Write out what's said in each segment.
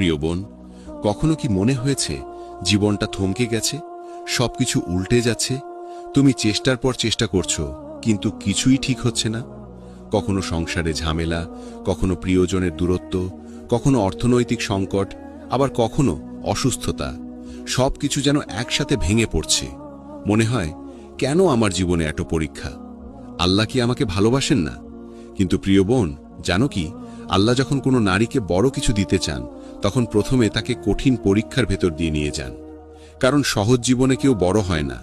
প্রিয় বোন, কখনো কি মনে হয়েছে জীবনটা থমকে গেছে, সবকিছু উল্টে যাচ্ছে? তুমি চেষ্টার পর চেষ্টা করছ, কিন্তু কিছুই ঠিক হচ্ছে না। কখনো সংসারে ঝামেলা, কখনো প্রিয়জনের দূরত্ব, কখনো অর্থনৈতিক সংকট, আবার কখনো অসুস্থতা। সবকিছু যেন একসাথে ভেঙে পড়ছে। মনে হয়, কেন আমার জীবনে এত পরীক্ষা? আল্লাহ কি আমাকে ভালোবাসেন না? কিন্তু প্রিয় বোন, জানো কি আল্লাহ যখন কোনো নারীকে বড় কিছু দিতে চান, তখন প্রথমে তাকে কঠিন পরীক্ষার ভেতর দিয়ে নিয়ে যান। কারণ সহজ জীবনে কেউ বড় হয় না।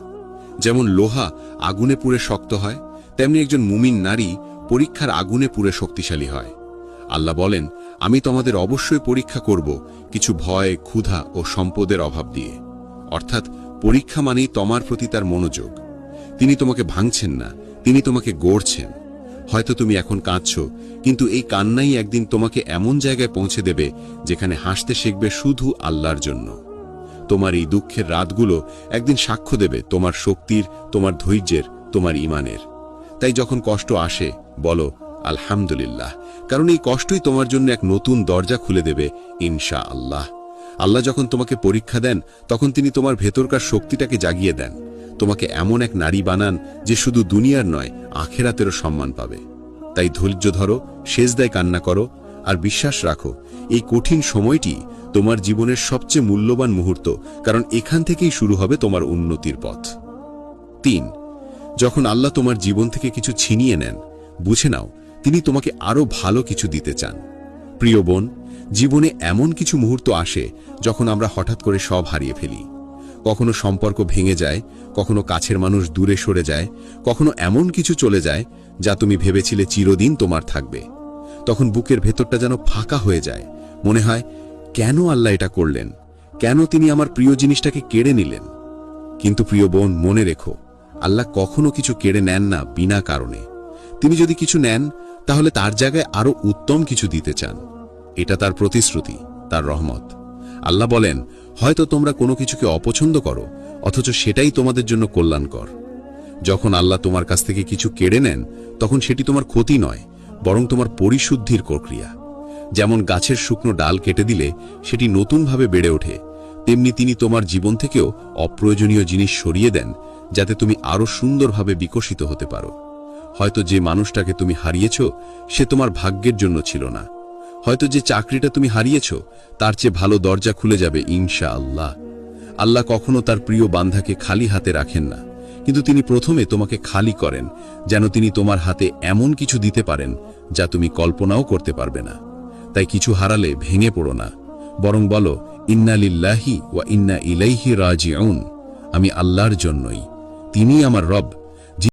যেমন লোহা আগুনে পুড়ে শক্ত হয়, তেমনি একজন মুমিন নারী পরীক্ষার আগুনে পুড়ে শক্তিশালী হয়। আল্লাহ বলেন, আমি তোমাদের অবশ্যই পরীক্ষা করব কিছু ভয়, ক্ষুধা ও সম্পদের অভাব দিয়ে। অর্থাৎ পরীক্ষা মানেই তোমার প্রতি তার মনোযোগ। তিনি তোমাকে ভাঙছেন না, তিনি তোমাকে গড়ছেন। হয়তো তুমি এখন কাঁদছ, কিন্তু এই কান্নাই একদিন তোমাকে এমন জায়গায় পৌঁছে দেবে যেখানে হাসতে শিখবে শুধু আল্লাহর জন্য। তোমার এই দুঃখের রাতগুলো একদিন সাক্ষ্য দেবে তোমার শক্তির, তোমার ধৈর্যের, তোমার ইমানের। তাই যখন কষ্ট আসে, বলো, আলহামদুলিল্লাহ। কারণ এই কষ্টই তোমার জন্য এক নতুন দরজা খুলে দেবে ইনশা আল্লাহ আল্লাহ যখন তোমাকে পরীক্ষা দেন, তখন তিনি তোমার ভেতরকার শক্তিটাকে জাগিয়ে দেন। তোমাকে এমন এক নারী বানান যে শুধু দুনিয়ার নয়, আখেরাতেরও সম্মান পাবে। তাই ধৈর্য ধরো শেষদায় কান্না করো, আর বিশ্বাস রাখো, এই কঠিন সময়টি তোমার জীবনের সবচেয়ে মূল্যবান মুহূর্ত, কারণ এখান থেকেই শুরু হবে তোমার উন্নতির পথ। তিন, যখন আল্লাহ তোমার জীবন থেকে কিছু ছিনিয়ে নেন, বুঝে নাও, তিনি তোমাকে আরও ভালো কিছু দিতে চান। প্রিয় বোন, জীবনে এমন কিছু মুহূর্ত আসে যখন আমরা হঠাৎ করে সব হারিয়ে ফেলি। কখনো সম্পর্ক ভেঙে যায়, কখনো কাছের মানুষ দূরে সরে যায়, কখনো এমন কিছু চলে যায় যা তুমি ভেবেছিলে চিরদিন তোমার থাকবে। তখন বুকের ভেতরটা যেন ফাঁকা হয়ে যায়। মনে হয়, কেন আল্লাহ এটা করলেন? কেন তিনি আমার প্রিয় জিনিসটাকে কেড়ে নিলেন? কিন্তু প্রিয় বোন, মনে রেখো, আল্লাহ কখনো কিছু কেড়ে নেন না বিনা কারণে। তিনি যদি কিছু নেন, তাহলে তার জায়গায় আরও উত্তম কিছু দিতে চান। এটা তার প্রতিশ্রুতি, তার রহমত। আল্লাহ বলেন হয়তো তোমরা কোনো কিছুকে অপছন্দ করো, অথচ সেটাই তোমাদের জন্য কল্যাণকর। যখন আল্লাহ তোমার কাছ থেকে কিছু কেড়ে নেন, তখন সেটি তোমার ক্ষতি নয়, বরং তোমার পরিশুদ্ধির প্রক্রিয়া। যেমন গাছের শুকনো ডাল কেটে দিলে সেটি নতুনভাবে বেড়ে ওঠে, তেমনি তিনি তোমার জীবন থেকেও অপ্রয়োজনীয় জিনিস সরিয়ে দেন, যাতে তুমি আরও সুন্দরভাবে বিকশিত হতে পারো। হয়তো যে মানুষটাকে তুমি হারিয়েছ, সে তোমার ভাগ্যের জন্য ছিল না। হয়তো যে চাকরিটা তুমি হারিয়েছ, তার চেয়ে ভালো দরজা খুলে যাবে ইনশা আল্লাহ আল্লাহ কখনো তার প্রিয় বান্ধাকে খালি হাতে রাখেন না, কিন্তু তিনি প্রথমে তোমাকে খালি করেন, যেন তিনি তোমার হাতে এমন কিছু দিতে পারেন, যা তুমি কল্পনাও করতে পারবে না। তাই কিছু হারালে ভেঙে পড়ো না। বরং বলো, ইন্না লিল্লাহি ওয়া ইন্না ইলাইহি রাজিউন। আমি আল্লাহর জন্যই। তিনি আমার রব